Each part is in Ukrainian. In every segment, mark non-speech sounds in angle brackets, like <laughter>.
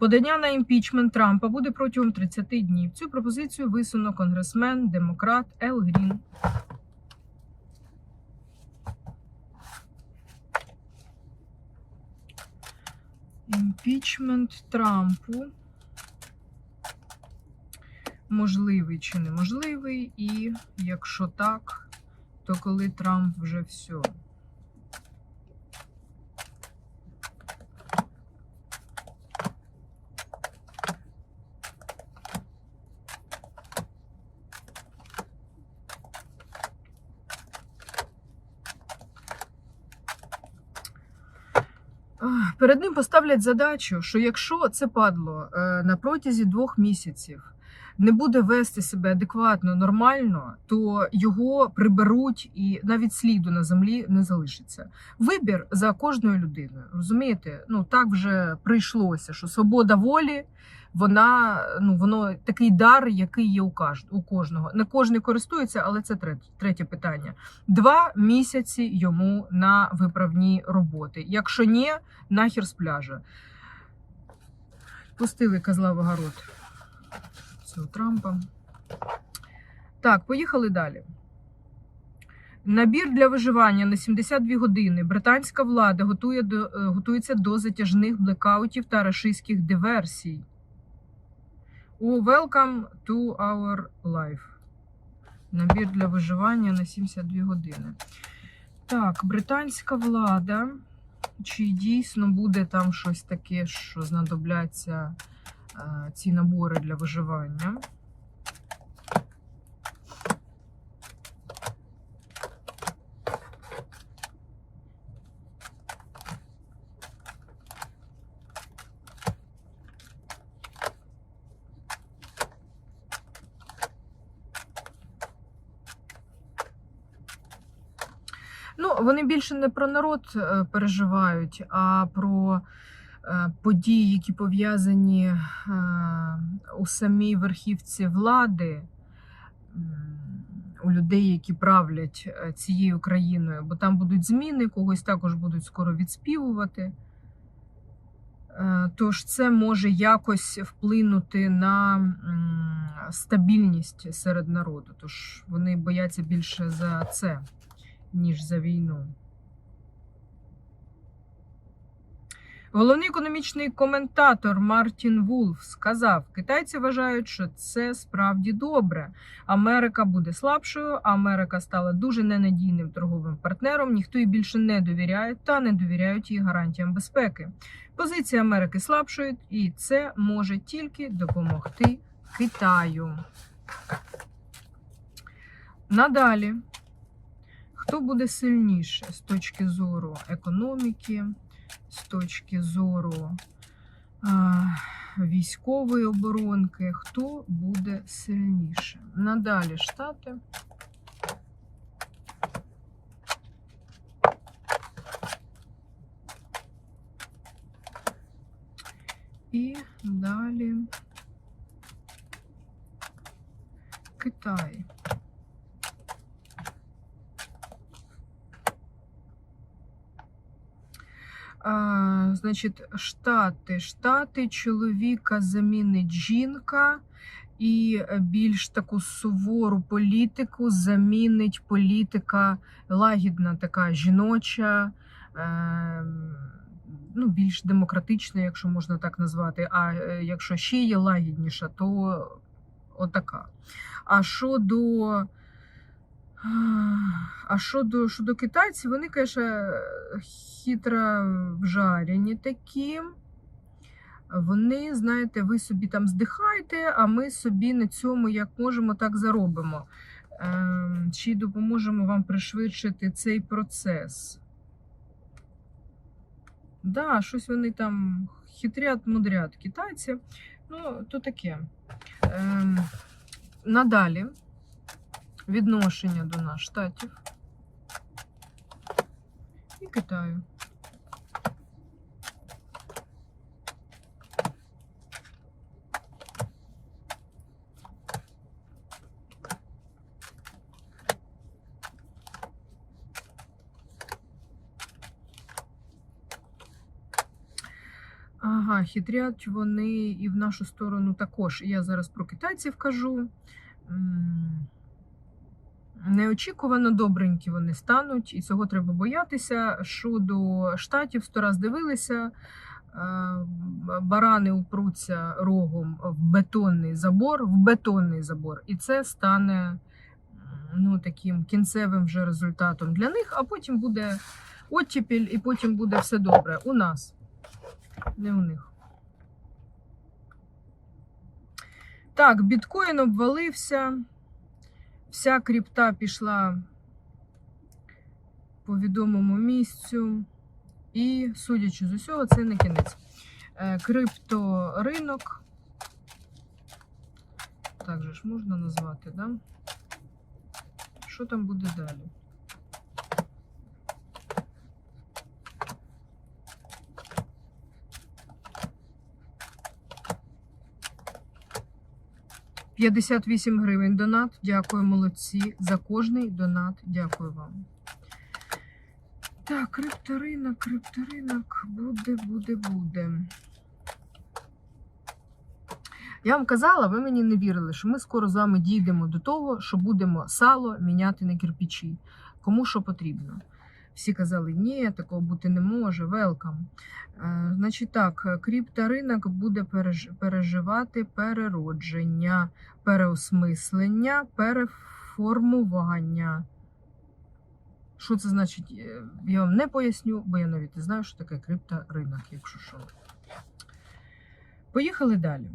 Подання на імпічмент Трампа буде протягом 30 днів. Цю пропозицію висунув конгресмен демократ Ел Грін. Імпічмент Трампу. Можливий чи неможливий, і якщо так, то коли Трамп вже все. Перед ним поставлять задачу, що якщо це падло е, на протязі двох місяців не буде вести себе адекватно, нормально, то його приберуть і навіть сліду на землі не залишиться. Вибір за кожною людиною. Розумієте? Ну так вже прийшлося, що свобода волі. Вона ну воно такий дар, який є у у кожного. Не кожен користується, але це третє, третє питання. Два місяці йому на виправні роботи. Якщо ні, нахер з пляжа. Пустили козла в огород цього Трампа. Так, поїхали далі. Набір для виживання на 72 години. Британська влада готує до, е, готується до затяжних блекаутів та рашистських диверсій. О, welcome to our life. Набір для виживання на 72 години. Так, британська влада. Чи дійсно буде там щось таке, що знадобляться е, ці набори для виживання? Ну, вони більше не про народ е, переживають, а про е, події, які пов'язані е, у самій верхівці влади, у людей, які правлять цією країною, бо там будуть зміни, когось також будуть скоро відспівувати. Тож це може якось вплинути на стабільність серед народу. Тож вони бояться більше за це ніж за війну. Головний економічний коментатор Мартін Вулф сказав: китайці вважають, що це справді добре. Америка буде слабшою, Америка стала дуже ненадійним торговим партнером. Ніхто їй більше не довіряє та не довіряють її гарантіям безпеки. Позиція Америки слабшою, і це може тільки допомогти Китаю. Надалі. Хто буде сильніше з точки зору економіки, з точки зору а, військової оборонки? Хто буде сильніше? Надалі Штати. І далі Китай. А, значить, штати. Штати чоловіка замінить жінка, і більш таку сувору політику замінить політика лагідна, така жіноча, е, ну, більш демократична, якщо можна так назвати. А е, якщо ще є лагідніша, то отака. А щодо. А щодо, щодо китайців, вони, звісно, хитро вжарені такі. Вони, знаєте, ви собі там здихайте, а ми собі на цьому як можемо, так заробимо. Ем, Чи допоможемо вам пришвидшити цей процес? Да, щось вони там хитрят, мудрят китайці. Ну, то таке. Ем, Надалі відношення до нас штатів і Китаю. Ага, хитрять вони і в нашу сторону також. Я зараз про китайців кажу. Неочікувано добренькі вони стануть, і цього треба боятися. Щодо штатів, сто раз дивилися. е, Барани упруться рогом в бетонний забор, в бетонний забор, і це стане ну, таким кінцевим вже результатом для них, а потім буде оттепіль, і потім буде все добре. У нас, не у них. Так, біткоін обвалився. Вся крипта пішла по відомому місцю. І, судячи з усього, це не кінець. Е, Крипторинок. Так же ж можна назвати, да? Що там буде далі? П'ятдесят вісім гривень донат. Дякую, молодці. За кожний донат. Дякую вам. Так, крипторинок, крипторинок. Буде, буде, буде. Я вам казала, ви мені не вірили, що ми скоро з вами дійдемо до того, що будемо сало міняти на кирпичі. Кому що потрібно. Всі казали, ні, такого бути не може, велкам. Е, Значить так, крипторинок буде переживати переродження, переосмислення, переформування. Що це значить? Е, Я вам не поясню, бо я навіть не знаю, що таке крипторинок, якщо що. Поїхали далі.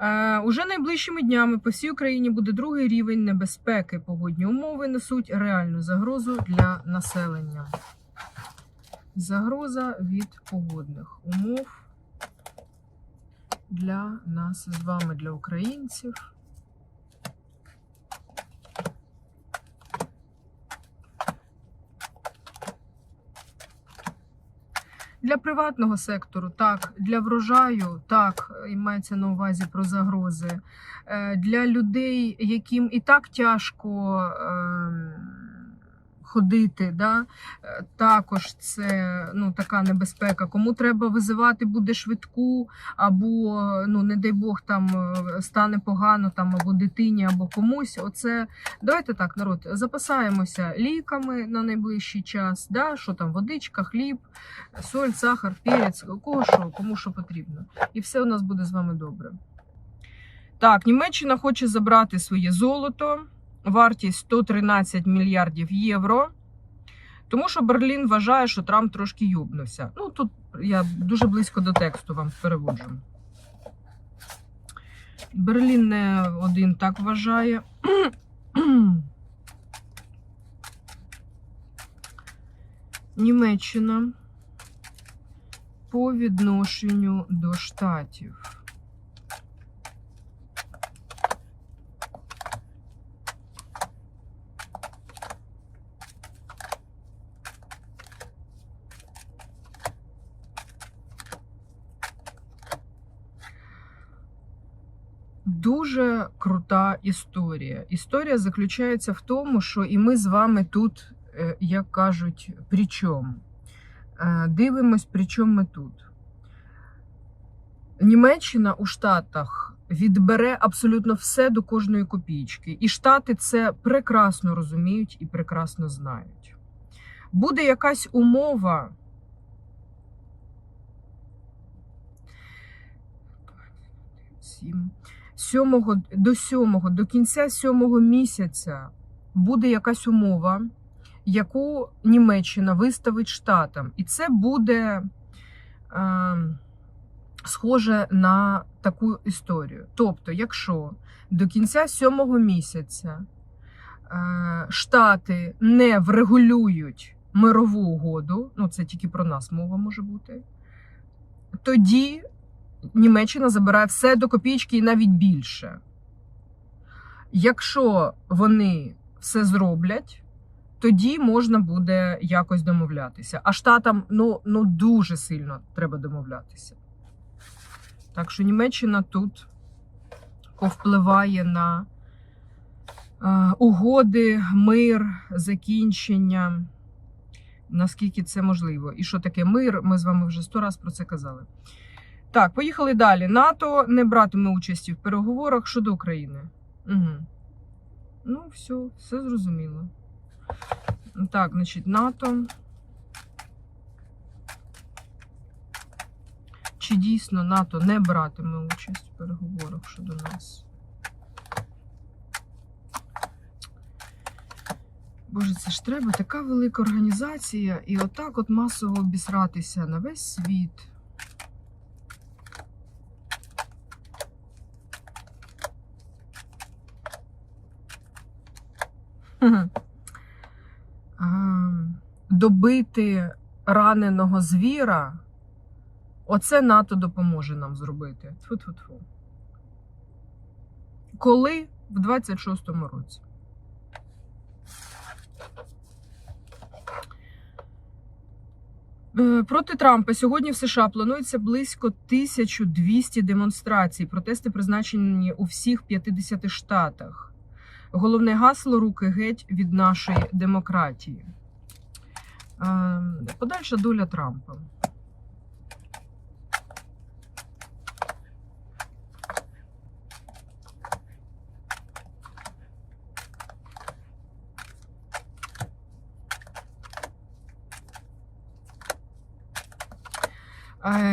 Е, уже найближчими днями по всій Україні буде другий рівень небезпеки. Погодні умови несуть реальну загрозу для населення. Загроза від погодних умов для нас з вами, для українців. Для приватного сектору так, для врожаю так, і мається на увазі про загрози. Е, Для людей, яким і так тяжко ем, ходити, да, е, також це ну, така небезпека. Кому треба визивати буде швидку, або, ну, не дай Бог, там е, стане погано, там, або дитині, або комусь. Оце давайте так, народ, запасаємося ліками на найближчий час. Да, що там, водичка, хліб соль, сахар, перець, кого що, кому що потрібно. І все у нас буде з вами добре. Так, Німеччина хоче забрати своє золото, вартість 113 мільярдів євро. Тому що Берлін вважає, що Трамп трошки юбнувся. Ну, тут я дуже близько до тексту вам переводжу. Берлін не один так вважає. <clears throat> Німеччина по відношенню до штатів. Дуже крута історія. Історія заключається в тому, що і ми з вами тут, е, як кажуть, при чому? Е, Дивимось, при чому ми тут. Німеччина у Штатах відбере абсолютно все до кожної копійки. І Штати це прекрасно розуміють і прекрасно знають. Буде якась умова. Сім. Сьомого, до сьомого, до кінця сьомого місяця буде якась умова, яку Німеччина виставить штатам. І це буде е, схоже на таку історію. Тобто, якщо до кінця сьомого місяця е, штати не врегулюють мирову угоду, ну це тільки про нас мова може бути, тоді Німеччина забирає все до копійки і навіть більше. Якщо вони все зроблять, тоді можна буде якось домовлятися. А штатам ну, ну дуже сильно треба домовлятися. Так що Німеччина тут повпливає на е, угоди, мир, закінчення. наскільки це можливо. І що таке мир? Ми з вами вже сто раз про це казали. Так, поїхали далі. НАТО не братиме участі в переговорах щодо України. Угу. Ну, все, все зрозуміло. Так, значить, НАТО. Чи дійсно НАТО не братиме участь в переговорах щодо нас? Боже, це ж треба така велика організація, і отак от масово обісратися на весь світ. Добити раненого звіра. Оце НАТО допоможе нам зробити. Тфу-тфу-тфу. Коли? В 26-му році. Е, Проти Трампа сьогодні в США планується близько 1200 демонстрацій. Протести призначені у всіх 50 штатах. Головне гасло руки геть від нашої демократії. Е, Подальша доля Трампа.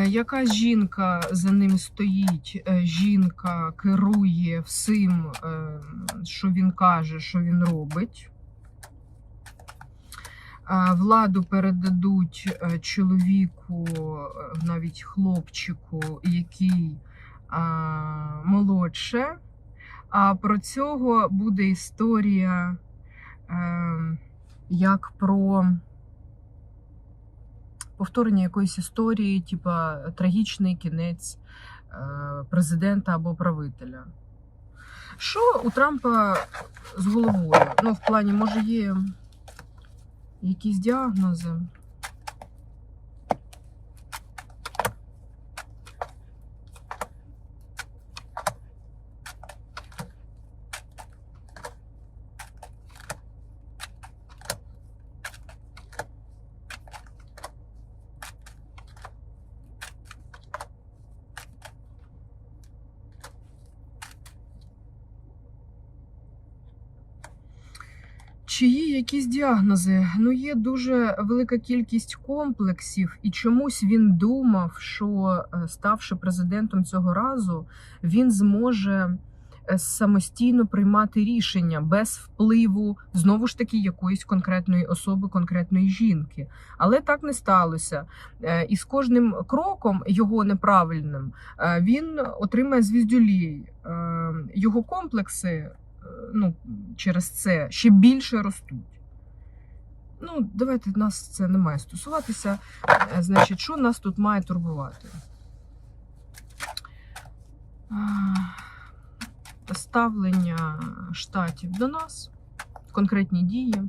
Яка жінка за ним стоїть? Е, Жінка керує всім, е, що він каже, що він робить. Е, Владу передадуть е, чоловіку, е, навіть хлопчику, який е, молодше. А про цього буде історія е, як про повторення якоїсь історії, типа трагічний кінець е, президента або правителя. Що у Трампа з головою? Ну, в плані, може, є якісь діагнози? Чи є якісь діагнози? Ну, є дуже велика кількість комплексів, і чомусь він думав, що е, ставши президентом цього разу, він зможе е, самостійно приймати рішення без впливу знову ж таки якоїсь конкретної особи, конкретної жінки. Але так не сталося. Е, І з кожним кроком його неправильним він отримає звіздюлій. Його комплекси ну, через це ще більше ростуть. Ну, давайте нас це не має стосуватися. Е, Значить, що нас тут має турбувати? Ставлення штатів до нас, конкретні дії,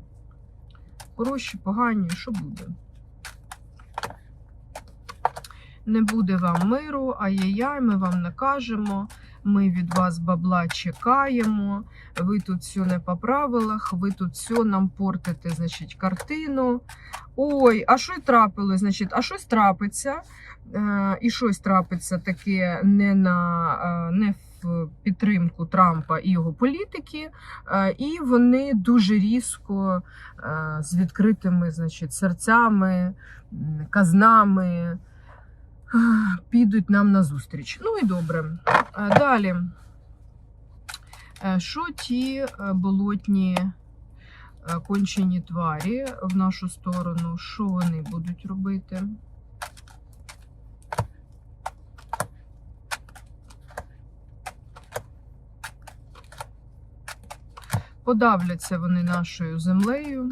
хороші, погані, що буде? Не буде вам миру, ай-яй-яй, ми вам не кажемо. Ми від вас бабла чекаємо. Ви тут все не по правилах, ви тут все нам портите, значить, картину. Ой, а що й трапилось? Значить, а щось трапиться, е, і щось трапиться таке не на е, не в підтримку Трампа і його політики, е, і вони дуже різко е, з відкритими, значить, серцями, казнами підуть нам на зустріч. Ну і добре. Е, Далі. Е, Що ті е, болотні кончені тварі в нашу сторону? Що вони будуть робити? Подавляться вони нашою землею.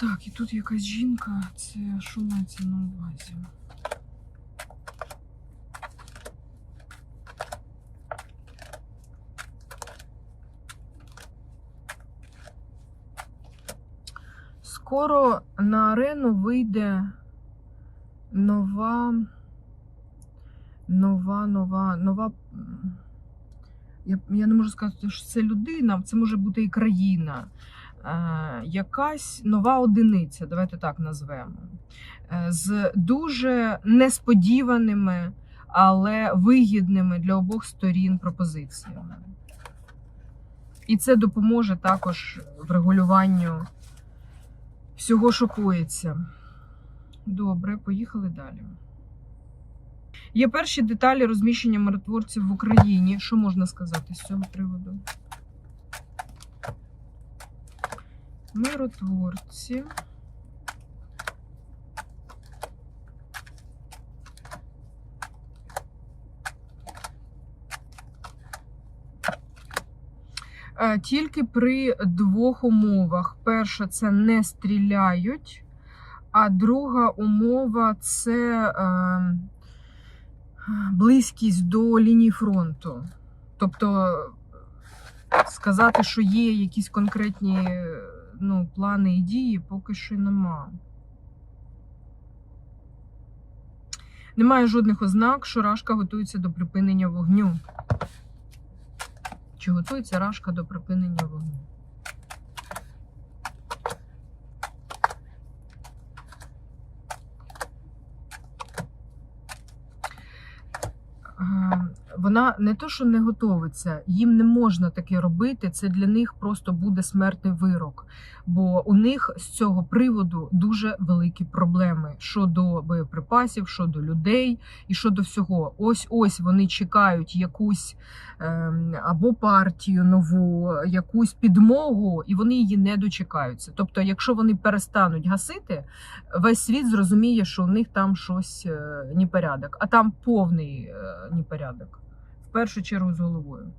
Так, і тут якась жінка. Це що мається на увазі? Скоро на арену вийде нова, нова, нова, нова. Я, я не можу сказати, що це людина, це може бути і країна. Е, якась нова одиниця, давайте так назвемо, е, з дуже несподіваними, але вигідними для обох сторін пропозиціями. І це допоможе також врегулюванню всього, що коїться. Добре, поїхали далі. Є перші деталі розміщення миротворців в Україні. Що можна сказати з цього приводу? Миротворці. Е, Тільки при двох умовах. Перша це не стріляють, а друга умова це е, близькість до лінії фронту. Тобто сказати, що є якісь конкретні ну, плани і дії, поки що нема. Немає жодних ознак, що Рашка готується до припинення вогню. Чи готується Рашка до припинення вогню? Е, Вона не то, що не готовиться, їм не можна таке робити. Це для них просто буде смертний вирок. Бо у них з цього приводу дуже великі проблеми щодо боєприпасів, щодо людей і щодо всього. Ось ось вони чекають якусь ем, або партію нову, якусь підмогу, і вони її не дочекаються. Тобто, якщо вони перестануть гасити, весь світ зрозуміє, що у них там щось е, непорядок, а там повний е, непорядок. В першу чергу з головою.